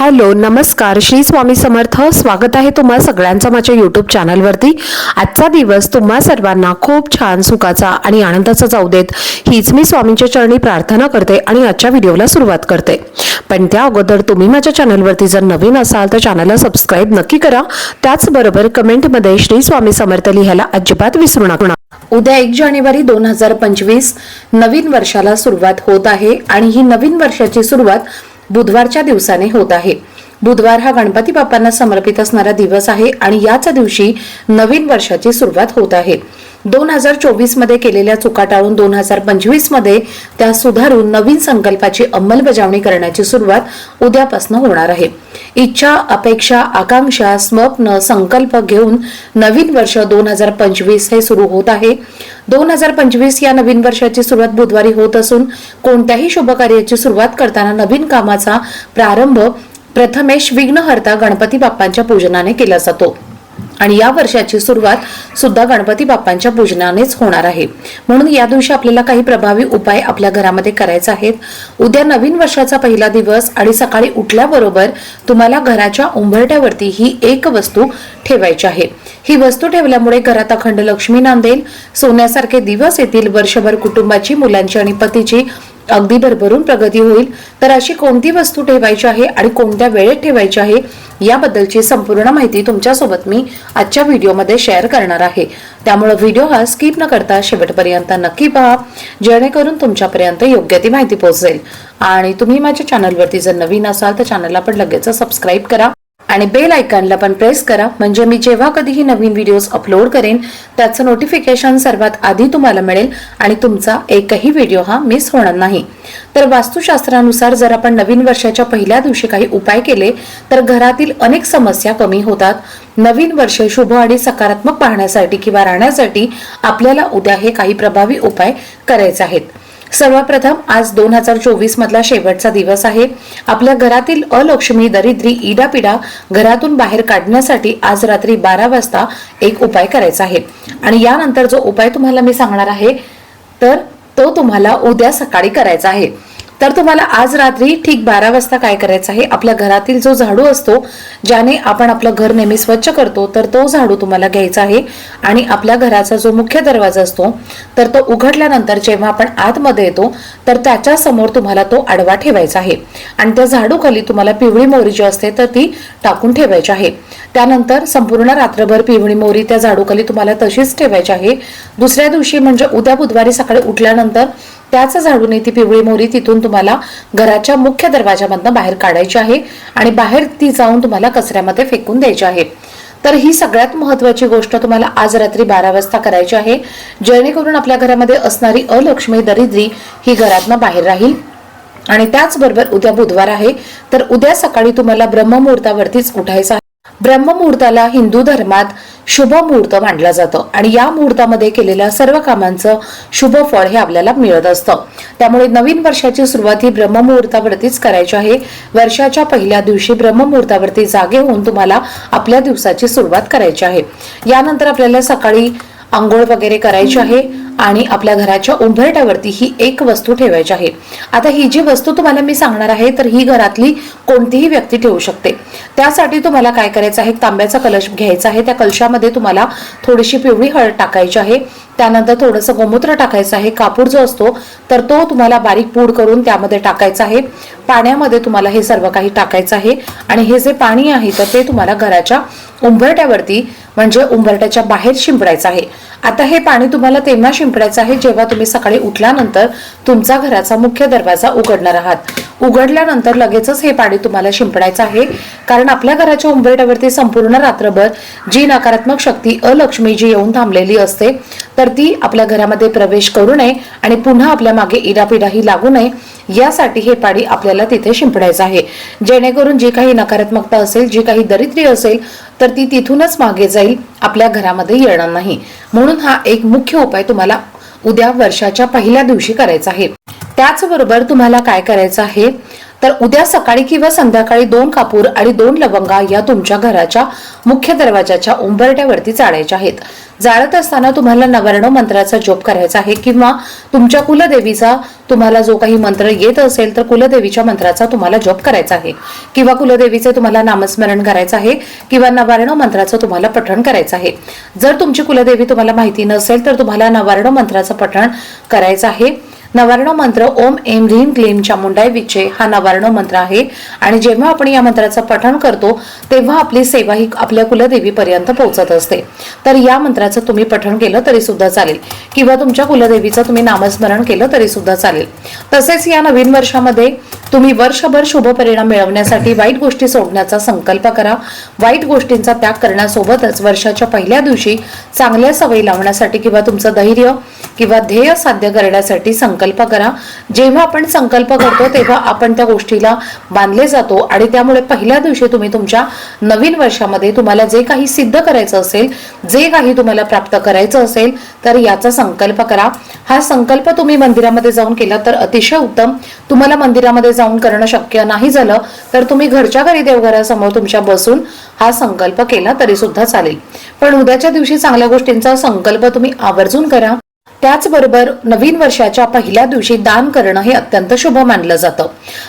Hello नमस्कार. श्री स्वामी समर्थ. स्वागत आहे तुम्हा सगळ्यांचं माझ्या युट्यूब चॅनलवरती आजचा दिवस तुम्हा सर्वांना खूप छान सुखाचा आणि आनंदाचा जाऊ देत. हीच मी स्वामींच्या चरणी प्रार्थना करते आणि आजच्या व्हिडिओला सुरुवात करते. पण त्या अगोदर तुम्ही माझ्या चॅनलवरती जर नवीन असाल तर चॅनलला सबस्क्राईब नक्की करा. त्याचबरोबर कमेंटमध्ये श्री स्वामी समर्थ लिहायला अजिबात विसरू नका. उद्या एक जानेवारी दोन हजार पंचवीस. नवीन वर्षाला सुरुवात होत आहे आणि ही नवीन वर्षाची सुरुवात बुधवारच्या दिवसाने होत आहे. बुधवार हा गणपती बाप्पांना समर्पित असणारा दिवस आहे आणि याच दिवशी नवीन वर्षाची सुरुवात होत आहे. दोन हजार चोवीसमध्ये केलेल्या चुका टाळून दोन हजार पंचवीसमध्ये त्या सुधारून नवीन संकल्पाची अंमलबजावणी करण्याची सुरुवात उद्यापासून होणार आहे. इच्छा अपेक्षा आकांक्षा स्वप्न संकल्प घेऊन नवीन वर्ष दोन हजार पंचवीस हे सुरू होत आहे. दोन हजार पंचवीस या नवीन वर्षाची सुरुवात बुधवारी होत असून कोणत्याही शुभकार्याची सुरुवात करताना नवीन कामाचा प्रारंभ प्रथमेश विघ्नहर्ता गणपती बाप्पांच्या पूजनाने केला जातो. आणि या वर्षाची सुरुवात सुद्धा गणपती बाप्पांच्या पूजनानेच होणार आहे. म्हणून या दिवशी आपल्याला काही प्रभावी उपाय आपल्या घरामध्ये करायचे आहेत. उद्या नवीन वर्षाचा पहिला दिवस आणि सकाळी उठल्याबरोबर तुम्हाला घराच्या उंबरट्यावरती ही एक वस्तू ठेवायची आहे. ही वस्तू ठेवल्यामुळे घरात अखंड लक्ष्मी नांदेल सोन्यासारखे दिवस येतील वर्षभर कुटुंबाची मुलांची आणि पतीची अगदी भरभरून प्रगती होईल. तर अशी कोणती वस्तू ठेवायची आहे आणि कोणत्या वेळेत ठेवायची आहे याबद्दलची संपूर्ण माहिती तुमच्यासोबत मी आजच्या व्हिडिओमध्ये शेअर करणार आहे. त्यामुळे व्हिडिओ हा स्किप न करता शेवटपर्यंत नक्की पहा जेणेकरून तुमच्यापर्यंत योग्य ती माहिती पोहोचेल. आणि तुम्ही माझ्या चॅनलवरती जर नवीन असाल तर चॅनलला पण लगेच सबस्क्राईब करा. आणि बेल आयकॉनला पण प्रेस करा. म्हणजे मी जेव्हा कधीही नवीन व्हिडिओज अपलोड करेन त्याचं नोटिफिकेशन सर्वात आधी तुम्हाला मिळेल आणि तुमचा एकही व्हिडिओ हा मिस होणार नाही. तर वास्तुशास्त्रानुसार जर आपण नवीन वर्षाच्या पहिल्या दिवशी काही उपाय केले तर घरातील अनेक समस्या कमी होतात. नवीन वर्ष शुभ आणि सकारात्मक पाहण्यासाठी किंवा राहण्यासाठी आपल्याला उद्या हे काही प्रभावी उपाय करायचे आहेत. सर्वप्रथम आज दोन हजार चोवीस मधला शेवटचा दिवस आहे. आपल्या घरातील अलक्ष्मी दरिद्री इडापिडा घरातून बाहेर काढण्यासाठी आज रात्री बारा वाजता एक उपाय करायचा आहे. आणि यानंतर जो उपाय तुम्हाला मी सांगणार आहे तर तो तुम्हाला उद्या सकाळी करायचा आहे. तर तुम्हाला आज रात्री ठीक बारा वाजता काय करायचं आहे? आपल्या घरातील जो झाडू असतो ज्याने आपण आपलं घर नेहमी स्वच्छ करतो तर तो झाडू तुम्हाला घ्यायचा आहे. आणि आपल्या घराचा जो मुख्य दरवाजा असतो तर तो उघडल्यानंतर जेव्हा आपण आतमध्ये येतो तर त्याच्यासमोर तुम्हाला तो आडवा ठेवायचा आहे. आणि त्या झाडूखाली तुम्हाला पिवळी मोहरी जी असते तर ती टाकून ठेवायची आहे. त्यानंतर संपूर्ण रात्रभर पिवळी मोहरी त्या झाडूखाली तुम्हाला तशीच ठेवायची आहे. दुसऱ्या दिवशी म्हणजे उद्या बुधवारी सकाळी उठल्यानंतर त्याच झाडूने ती पिवळी मोरी तिथून तुम्हाला घराच्या मुख्य दरवाजामधनं बाहेर काढायची आहे आणि बाहेर ती जाऊन तुम्हाला कचऱ्यामध्ये फेकून द्यायची आहे. तर ही सगळ्यात महत्वाची गोष्ट तुम्हाला आज रात्री बारा वाजता करायची आहे. जेणेकरून आपल्या घरामध्ये असणारी अलक्ष्मी दरिद्री ही घरातनं बाहेर राहील. आणि त्याचबरोबर उद्या बुधवार आहे तर उद्या सकाळी तुम्हाला ब्रह्ममुहूर्तावरतीच उठायचं आहे. ब्रह्ममुहूर्ताला हिंदू धर्मात शुभ मुहूर्त मांडला जातं. आणि या मुहूर्तामध्ये केलेल्या सर्व कामांचं शुभ फळ हे आपल्याला मिळत असतं. त्यामुळे नवीन वर्षाची सुरुवात ही ब्रह्ममुहूर्तावरतीच करायची आहे. वर्षाच्या पहिल्या दिवशी ब्रह्ममुहूर्तावरती जागे होऊन तुम्हाला आपल्या दिवसाची सुरुवात करायची आहे. यानंतर आपल्याला सकाळी आंघोळ वगैरे करायची आहे. आणि आपल्या घराच्या उंबरट्यावरती ही एक वस्तू ठेवायची आहे. आता ही जी वस्तू तुम्हाला मी सांगणार आहे तर ही घरातली कोणतीही व्यक्ती ठेवू शकते. त्यासाठी तुम्हाला काय करायचं आहे तांब्याचा कलश घ्यायचा आहे. त्या कलशामध्ये तुम्हाला थोडीशी पिवळी हळद टाकायची आहे. त्यानंतर थोडंसं गोमूत्र टाकायचं आहे. कापूर जो असतो तर तो तुम्हाला बारीक पूड करून त्यामध्ये टाकायचा आहे. पाण्यामध्ये तुम्हाला हे सर्व काही टाकायचं आहे. आणि हे जे पाणी आहे तर ते तुम्हाला घराच्या उंबरट्यावरती म्हणजे उंबरट्याच्या बाहेर शिंपडायचं आहे. आता हे पाणी तुम्हाला तेव्हा शिंपडायचं आहे जेव्हा तुम्ही सकाळी उठल्यानंतर तुमचा घराचा मुख्य दरवाजा उघडणार आहात. उघडल्यानंतर लगेचच हे पाणी तुम्हाला शिंपडायचं आहे. कारण आपल्या घराच्या उंबरट्यावरती संपूर्ण रात्रभर जी नकारात्मक शक्ती अलक्ष्मी जी येऊन थांबलेली असते तर ती आपल्या घरामध्ये प्रवेश करू नये आणि पुन्हा आपल्या मागे इडापिडाही लागू नये यासाठी हे पाणी आपल्याला तिथे शिंपडायचं आहे. जेणेकरून जी काही नकारात्मकता असेल जी काही दरिद्री असेल तर ती तिथूनच मागे जाईल. आपल्या घरामध्ये येणार नाही. म्हणून हा एक मुख्य उपाय तुम्हाला उद्या वर्षाच्या पहिल्या दिवशी करायचा आहे. त्याचबरोबर तुम्हाला काय करायचं आहे? तर उद्या सकाळी किंवा संध्याकाळी दोन कापूर आणि दोन लवंगा या तुमच्या घराच्या मुख्य दरवाजाच्या उंबरट्यावरती जाळायच्या आहेत. जाळत असताना तुम्हाला नवर्ण मंत्राचा जप करायचा आहे किंवा तुमच्या कुलदेवीचा तुम्हाला जो काही मंत्र येत असेल तर कुलदेवीच्या मंत्राचा तुम्हाला जप करायचा आहे. किंवा कुलदेवीचे तुम्हाला नामस्मरण करायचं आहे किंवा नवार्ण मंत्राचं तुम्हाला पठण करायचं आहे. जर तुमची कुलदेवी तुम्हाला माहिती नसेल तर तुम्हाला नवार्ण मंत्राचं पठण करायचं आहे. नवर्ण मंत्र ओम एम ह्रीम क्लीम चामुंडाय विचे हा नवर्ण मंत्र आहे. आणि जेव्हा आपण या मंत्राचं पठण करतो तेव्हा आपली सेवा ही आपल्या कुलदेवीपर्यंत पोहोचत असते. तर या मंत्राचं तुम्ही पठण केलं तरी सुद्धा चालेल. किंवा तुमच्या कुलदेवीचं तुम्ही नामस्मरण केलं तरी सुद्धा चालेल. तसेच या नवीन वर्षामध्ये तुम्ही वर्षभर शुभ परिणाम मिळवण्यासाठी वाईट गोष्टी सोडण्याचा संकल्प करा. वाईट गोष्टींचा त्याग करण्यासोबतच वर्षाच्या पहिल्या दिवशी चांगल्या सवयी लावण्यासाठी किंवा तुमचं धैर्य किंवा ध्येय साध्य करण्यासाठी संकल्प करा. जेव्हा आपण संकल्प करतो तेव्हा आपण त्या गोष्टीला बांधले जातो आणि त्यामुळे पहिल्या दिवशी तुम्ही तुमच्या नवीन वर्षामध्ये तुम्हाला जे काही सिद्ध करायचं असेल जे काही तुम्हाला प्राप्त करायचं असेल तर याचा संकल्प करा. हा संकल्प तुम्ही मंदिरामध्ये जाऊन केला तर अतिशय उत्तम. तुम्हाला मंदिरामध्ये जाऊन करणं शक्य नाही झालं तर तुम्ही घरच्या घरी देवघरासमोर तुमच्या बसून हा संकल्प केला तरी सुद्धा चालेल. पण उद्याच्या दिवशी चांगल्या गोष्टींचा संकल्प तुम्ही आवर्जून करा. त्याचबरोबर नवीन वर्षाच्या पहिल्या दिवशी दान करणं हे अत्यंत शुभ मानलं जातं.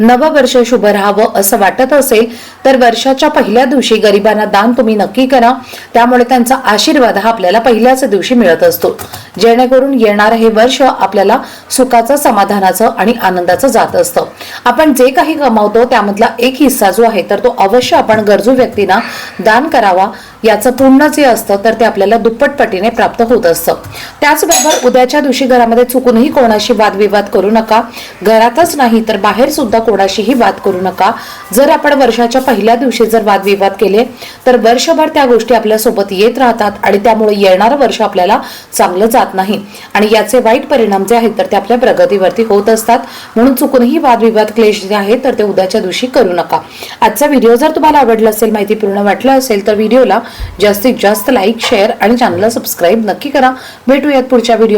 नववर्ष शुभ राहावं असं वाटत असेल तर वर्षाच्या पहिल्या दिवशी गरिबांना दान तुम्ही नक्की करा. त्यामुळे त्यांचा आशीर्वाद हा आपल्याला पहिल्याच दिवशी मिळत असतो. जेणेकरून येणारं हे वर्ष आपल्याला सुखाचं समाधानाचं आणि आनंदाचं जात असतं. आपण जे काही कमावतो त्यामधला एक हिस्सा जो आहे तर तो अवश्य आपण गरजू व्यक्तींना दान करावा. याचं पूर्ण जे असतं तर ते आपल्याला दुप्पट पटीने प्राप्त होत असतं. त्याचबरोबर उद्याच्या दिवशी घरामध्ये चुकूनही कोणाशी वादविवाद करू नका. घरातच नाही तर बाहेर सुद्धा कोणाशीही वाद करू नका. जर आपण वर्षाच्या पहिल्या दिवशी जर वादविवाद केले तर वर्षभर त्या गोष्टी आपल्यासोबत येत राहतात आणि त्यामुळे येणारं वर्ष आपल्याला चांगलं जात नाही. आणि याचे वाईट परिणाम जे आहेत तर ते आपल्या प्रगतीवरती होत असतात. म्हणून चुकूनही वादविवाद क्लेश जे आहे तर ते उद्याच्या दिवशी करू नका. आजचा व्हिडिओ जर तुम्हाला आवडला असेल माहितीपूर्ण वाटलं असेल तर व्हिडिओला जास्तीत जास्त लाईक शेअर आणि चॅनलला सबस्क्राईब नक्की करा. भेटूयात पुढच्या व्हिडिओ